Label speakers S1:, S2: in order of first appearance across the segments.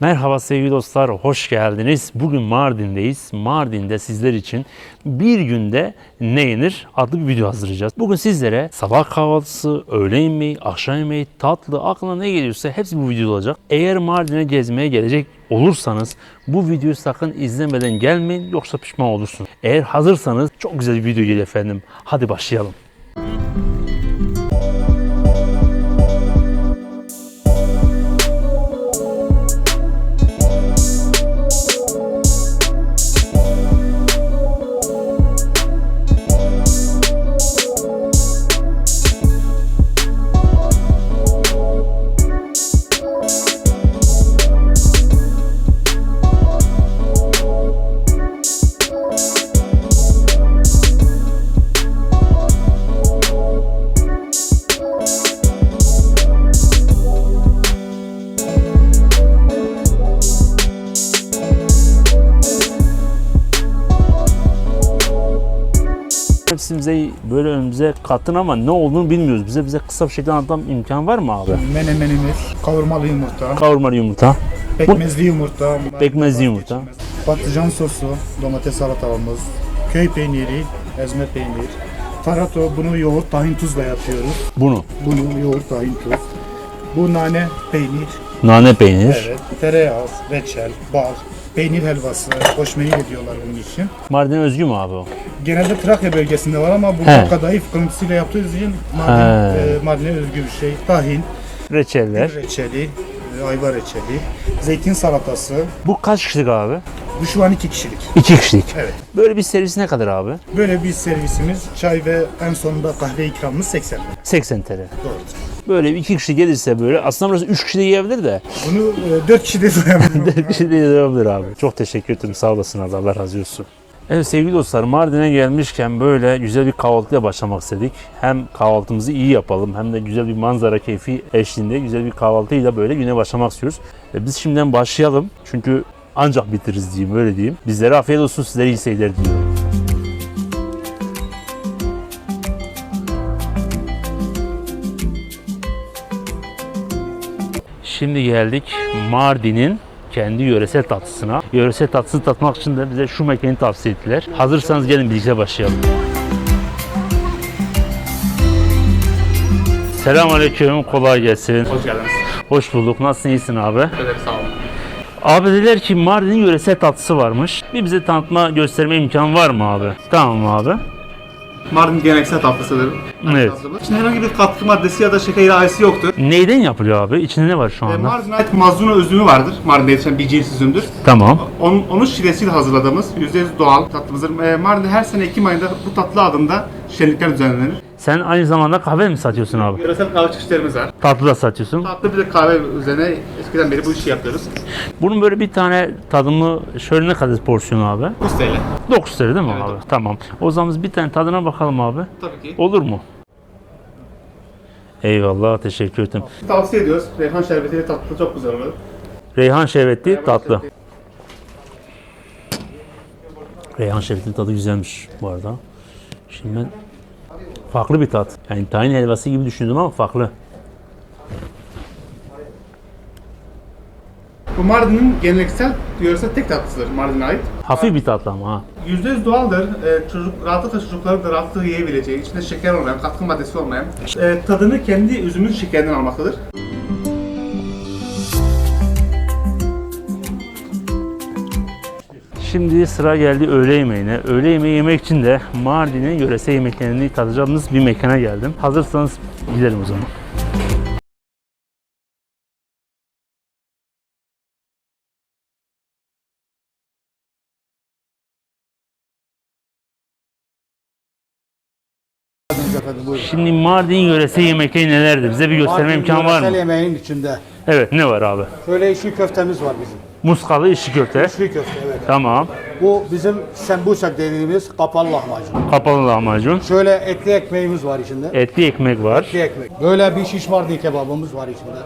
S1: Merhaba sevgili dostlar, hoş geldiniz. Bugün Mardin'deyiz. Mardin'de sizler için bir günde ne yenir adlı bir video hazırlayacağız. Bugün sizlere sabah kahvaltısı, öğle yemeği, akşam yemeği, tatlı, aklına ne geliyorsa hepsi bu videoda olacak. Eğer Mardin'e gezmeye gelecek olursanız bu videoyu sakın izlemeden gelmeyin yoksa pişman olursunuz. Eğer hazırsanız çok güzel bir video geliyor efendim. Hadi başlayalım. Hepsi bize böyle önümüze kattın ama ne olduğunu bilmiyoruz. Bize bize kısa bir şekilde anlatma imkan var mı abi?
S2: Menemenimiz, kavurmalı yumurta,
S1: Kavurmalı yumurta,
S2: pekmezli yumurta,
S1: pekmezli yumurta,
S2: patlıcan sosu, domates salatamız, köy peyniri, ezme peynir, tarato, bunu yoğurt, tahin tuzla yapıyoruz.
S1: bunu,
S2: Bunu yoğurt, tahin tuz. Bu nane peynir,
S1: nane peynir.
S2: evet, tereyağı, reçel, bal, peynir helvası, hoşmeyi ediyorlar bunun için.
S1: Mardin özgü mü abi o?
S2: Genelde Trakya bölgesinde var ama burada
S1: He.
S2: kadayıf kırıntısıyla yaptığımız için
S1: He.
S2: e, Mardin'e özgü bir şey. Tahin,
S1: Reçeller.
S2: reçeli, e, ayva reçeli, zeytin salatası.
S1: Bu kaç kişilik abi?
S2: Bu şu an iki kişilik.
S1: İki kişilik.
S2: Evet.
S1: Böyle bir servis ne kadar abi?
S2: Böyle bir servisimiz çay ve en sonunda kahve ikramımız 80 lira.
S1: 80 TL.
S2: Doğrudur.
S1: Böyle bir iki kişi gelirse böyle aslında burası üç kişi de yiyebilir de
S2: Bunu e, 4 kişi de doyabilir.
S1: dört kişi de yiyebilir abi. Çok teşekkür ederim. Sağ olasın abi. Allah razı olsun. Evet sevgili dostlar Mardin'e gelmişken böyle güzel bir kahvaltıya başlamak istedik. Hem kahvaltımızı iyi yapalım hem de güzel bir manzara keyfi eşliğinde güzel bir kahvaltıyla böyle güne başlamak istiyoruz. E, Biz şimdiden başlayalım çünkü ancak bitiririz diyeyim öyle diyeyim. Bizlere afiyet olsun sizlere iyi seyirler diliyorum. Şimdi geldik Mardin'in kendi yöresel tatlısına. Yöresel tatlısını tatmak için de bize şu mekanı tavsiye ettiler. Hazırsanız gelin birlikte başlayalım. Selamünaleyküm, kolay gelsin.
S3: Hoş geldiniz.
S1: Hoş bulduk. Nasılsın, iyisin abi?
S3: Evet sağ olun.
S1: Abi dediler ki Mardin'in yöresel tatlısı varmış. Bir bize tanıtma, gösterme imkanı var mı abi? Tamam abi.
S3: Mardin geleneksel tatlısıdır.
S1: Evet.
S3: İçinde herhangi bir katkı maddesi ya da şeker ilavesi yoktur.
S1: Neyden yapılıyor abi? İçinde ne var şu
S3: E,
S1: anda?
S3: Mardin'e ait mazluna üzümü vardır. Mardin'de yetişen bir cins üzümdür.
S1: Tamam.
S3: Onun, onun şiresiyle hazırladığımız %100 doğal tatlımızdır. E, Mardin'de her sene Ekim ayında bu tatlı adında şenlikler düzenlenir.
S1: Sen aynı zamanda kahve mi satıyorsun abi?
S3: Yöresel kahve çeşitlerimiz var.
S1: Tatlı da satıyorsun.
S3: Tatlı bir de kahve üzerine eskiden beri bu işi yapıyoruz.
S1: Bunun böyle bir tane tadımı şöyle ne kadar porsiyonu abi?
S3: 9 TL.
S1: 9 TL değil mi abi? Tamam. O zaman biz bir tane tadına bakalım abi.
S3: Tabii ki.
S1: Olur mu? Eyvallah teşekkür ederim.
S3: Tavsiye ediyoruz. Reyhan şerbetiyle tatlı çok güzel olur.
S1: Reyhan şerbetli
S3: Reyhan
S1: tatlı.
S3: şerbeti.
S1: Reyhan şerbetinin tadı güzelmiş bu arada. Şimdi ben farklı bir tat. Yani tahin helvası gibi düşündüm ama farklı.
S3: Bu Mardin'in geleneksel yöresel tek tatlısıdır Mardin'e ait.
S1: Hafif bir tatlı ama ha.
S3: %100 doğaldır. Ee, çocuk, rahatlıkla çocukların da rahatlıkla yiyebileceği, içinde şeker olmayan, katkı maddesi olmayan, e, tadını kendi üzümün şekerinden almaktadır.
S1: Şimdi sıra geldi öğle yemeğine. Öğle yemeği yemek için de Mardin'in yöresel yemeklerini tadacağımız bir mekana geldim. Hazırsanız gidelim o zaman.
S4: Efendim buyurun.
S1: Şimdi Mardin yöresel yemekleri nelerdir? Bize bir gösterme
S4: Mardin
S1: imkanı var
S4: yöresel
S1: mı?
S4: yemeğin içinde.
S1: Evet ne var abi?
S4: Şöyle içli köftemiz var bizim.
S1: Muskalı işi köfte.
S4: İçli köfte evet.
S1: Tamam.
S4: Bu bizim sembusak dediğimiz kapalı lahmacun.
S1: Kapalı lahmacun.
S4: Şöyle etli ekmeğimiz var içinde.
S1: Etli ekmek var.
S4: Etli ekmek. Böyle bir şiş mardi kebabımız var içinde.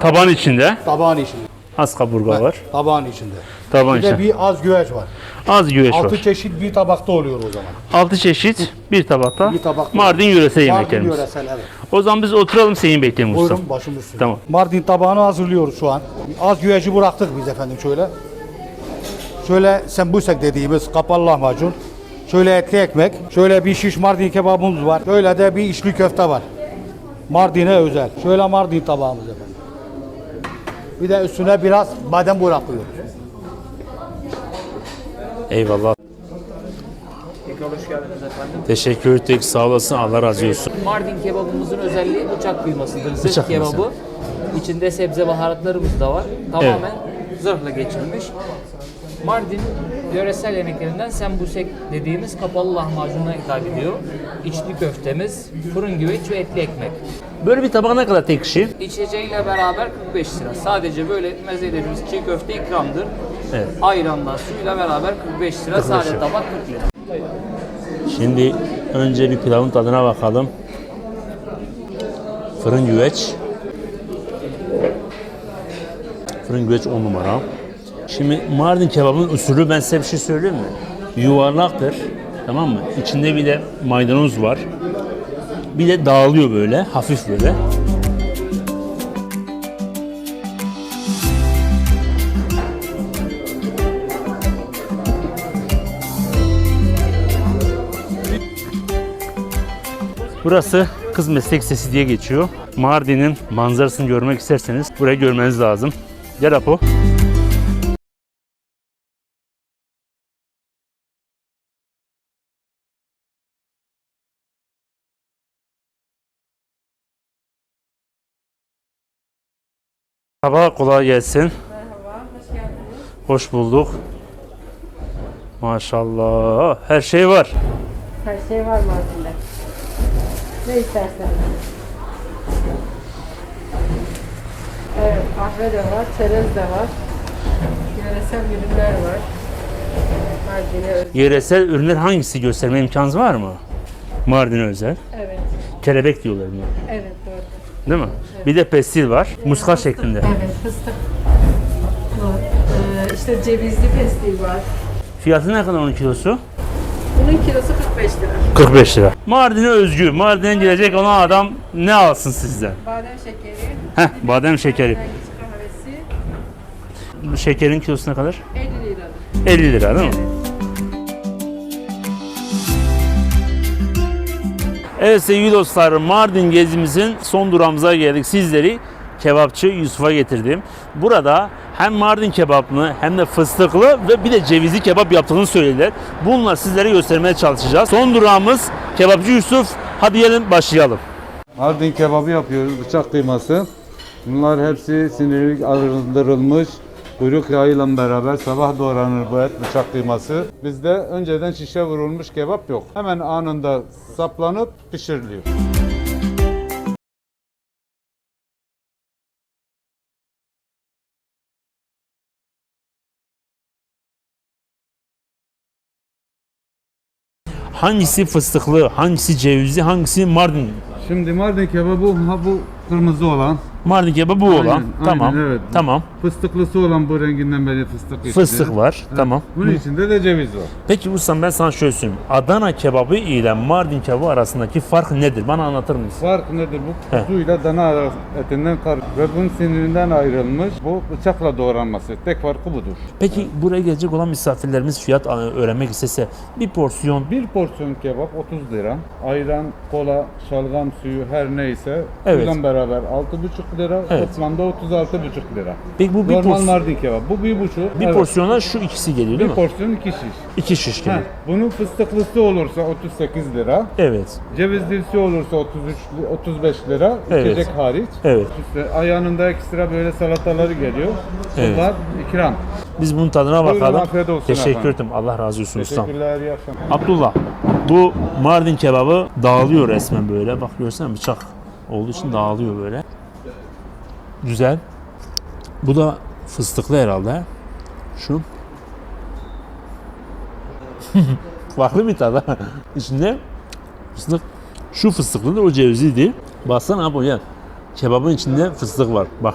S1: Taban içinde.
S4: Tabağın içinde.
S1: Az kaburga var.
S4: Tabağın içinde.
S1: Taban
S4: Bir de
S1: işte.
S4: bir az güveç var.
S1: Az güveç
S4: Altı
S1: var.
S4: çeşit bir tabakta oluyor o zaman.
S1: 6 çeşit bir tabakta.
S4: Bir tabakta.
S1: Mardin yöresel
S4: Mardin
S1: yemeklerimiz.
S4: yöresel evet.
S1: O zaman biz oturalım senin bekleyelim ustam.
S4: Buyurun başım üstüne.
S1: Tamam.
S4: Mardin tabağını hazırlıyoruz şu an. Az güveci bıraktık biz efendim şöyle. Şöyle sembusek dediğimiz kapalı lahmacun. Şöyle etli ekmek. Şöyle bir şiş Mardin kebabımız var. Şöyle de bir içli köfte var. Mardin'e özel. Şöyle Mardin tabağımız efendim. Bir de üstüne biraz badem bırakıyoruz.
S1: Eyvallah.
S5: Tekrar hoş geldiniz efendim.
S1: Teşekkür ettik. Sağ olasın. Allah razı olsun.
S5: Mardin kebabımızın özelliği bıçak kıymasıdır. Zırh
S1: Bıçak kıyması.
S5: kebabı. İçinde sebze baharatlarımız da var. Tamamen zırhla geçirilmiş. Mardin yöresel yemeklerinden sembusek dediğimiz kapalı lahmacununa hitap ediyor. İçli köftemiz, fırın güveç ve etli ekmek.
S1: Böyle bir tabak ne kadar tek kişi?
S5: İçeceğiyle beraber 45 lira. Sadece böyle mezelerimiz çiğ köfte ikramdır.
S1: Evet.
S5: Ayranla, suyla beraber 45 lira. Sade
S1: lira.
S5: tabak 40 lira.
S1: Şimdi önce bir pilavın tadına bakalım. Fırın güveç. Fırın güveç 10 numara. Şimdi Mardin kebabının usulü ben size bir şey söyleyeyim mi? Yuvarlaktır. Tamam mı? İçinde bir de maydanoz var. Bir de dağılıyor böyle, hafif böyle. Burası Kız Meslek Sesi diye geçiyor. Mardin'in manzarasını görmek isterseniz burayı görmeniz lazım. Gel Apo. Merhaba, kolay gelsin.
S6: Merhaba, hoş geldiniz.
S1: Hoş bulduk. Maşallah, her şey var.
S6: Her şey var Mardin'de. Ne isterseniz. Evet, kahve de var, çerez de var. Yöresel ürünler var. Mardin'e özgü.
S1: Yöresel ürünler hangisi gösterme imkanınız var mı? Mardin'e özel.
S6: Evet,
S1: Kelebek diyorlar buna.
S6: evet doğru.
S1: Değil mi? Bir de pestil var. Muska şeklinde.
S6: Evet, fıstık var. Ee, işte cevizli pestil var.
S1: Fiyatı ne kadar onun kilosu?
S6: Bunun kilosu 45 lira.
S1: 45 lira. Mardin'e özgü. Mardin'e gelecek olan adam ne alsın sizden?
S6: Badem şekeri,
S1: Heh, badem şekeri. Bu şekerin kilosu ne kadar?
S6: 50 lira.
S1: 50 lira değil mi?
S6: Evet.
S1: Evet sevgili dostlar Mardin gezimizin son durağımıza geldik. Sizleri kebapçı Yusuf'a getirdim. Burada hem Mardin kebapını hem de fıstıklı ve bir de cevizli kebap yaptığını söylediler. Bunları sizlere göstermeye çalışacağız. Son durağımız kebapçı Yusuf. Hadi gelin başlayalım.
S7: Mardin kebabı yapıyoruz, bıçak kıyması. Bunlar hepsi sinirlik arındırılmış. Kuyruk yağıyla beraber sabah doğranır bu et bıçak kıyması. Bizde önceden şişe vurulmuş kebap yok. Hemen anında saplanıp pişiriliyor.
S1: Hangisi fıstıklı, hangisi cevizli, hangisi Mardin?
S7: Şimdi Mardin kebabı ha bu kırmızı olan.
S1: Mardin kebabı bu olan.
S7: Aynen,
S1: tamam.
S7: aynen, evet.
S1: Tamam.
S7: Fıstıklısı olan bu renginden beri fıstık içinde.
S1: Fıstık var. Tamam.
S7: Bunun içinde de ceviz var.
S1: Peki ustam ben sana şöyle söyleyeyim. Adana kebabı ile Mardin kebabı arasındaki fark nedir? Bana anlatır mısın?
S7: Fark nedir? Bu
S1: He.
S7: kuzuyla dana etinden kar ve bunun sinirinden ayrılmış. Bu bıçakla doğranması. Tek farkı budur.
S1: Peki buraya gelecek olan misafirlerimiz fiyat a, öğrenmek istese bir porsiyon
S7: Bir porsiyon kebap 30 lira. Ayran, kola, şalgam suyu her neyse.
S1: Evet.
S7: Bundan beraber 6,5 lira.
S1: Evet.
S7: Toplamda 36,5 lira.
S1: Peki bu bir,
S7: Normal
S1: porsiyon,
S7: Mardin kebap. Bu bir buçuk.
S1: bir
S7: Evet.
S1: porsiyona şu ikisi geliyor
S7: Bir
S1: değil mi?
S7: porsiyon iki şiş.
S1: İki şiş
S7: Heh,
S1: geliyor.
S7: bunun fıstıklısı olursa 38 lira.
S1: Evet.
S7: Cevizlisi olursa 33 li- 35 lira.
S1: Evet.
S7: İçecek hariç.
S1: Evet.
S7: İşte ayağında ekstra böyle salataları geliyor.
S1: Evet.
S7: Bunlar ikram.
S1: Biz bunun tadına
S7: Buyurun,
S1: bakalım.
S7: afiyet olsun
S1: Teşekkür
S7: efendim.
S1: ederim. Allah razı olsun ustam.
S7: Teşekkürler, iyi akşamlar.
S1: Abdullah bu Mardin kebabı dağılıyor resmen böyle. Bak görsene bıçak olduğu için dağılıyor böyle. Güzel. Bu da fıstıklı herhalde. Şu. Farklı bir tadı. İçinde fıstık. Şu fıstıklıdır o cevizliydi. Baksana abi ya. Kebabın içinde fıstık var. Bak.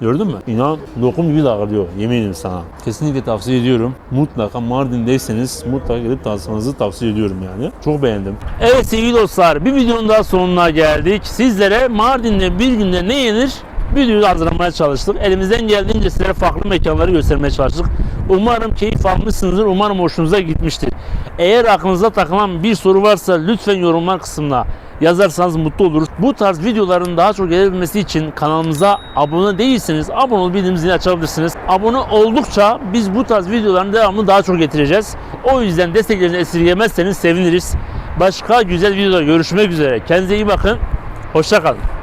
S1: Gördün mü? İnan lokum gibi dağılıyor yemin ederim sana. Kesinlikle tavsiye ediyorum. Mutlaka Mardin'deyseniz mutlaka gelip tanışmanızı tavsiye ediyorum yani. Çok beğendim. Evet sevgili dostlar bir videonun daha sonuna geldik. Sizlere Mardin'de bir günde ne yenir? Videoyu hazırlamaya çalıştık. Elimizden geldiğince sizlere farklı mekanları göstermeye çalıştık. Umarım keyif almışsınızdır. Umarım hoşunuza gitmiştir. Eğer aklınıza takılan bir soru varsa lütfen yorumlar kısmına yazarsanız mutlu oluruz. Bu tarz videoların daha çok gelebilmesi için kanalımıza abone değilseniz abone olup bildirim zilini açabilirsiniz. Abone oldukça biz bu tarz videoların devamını daha çok getireceğiz. O yüzden desteklerinizi esirgemezseniz seviniriz. Başka güzel videoda görüşmek üzere. Kendinize iyi bakın. Hoşça kalın.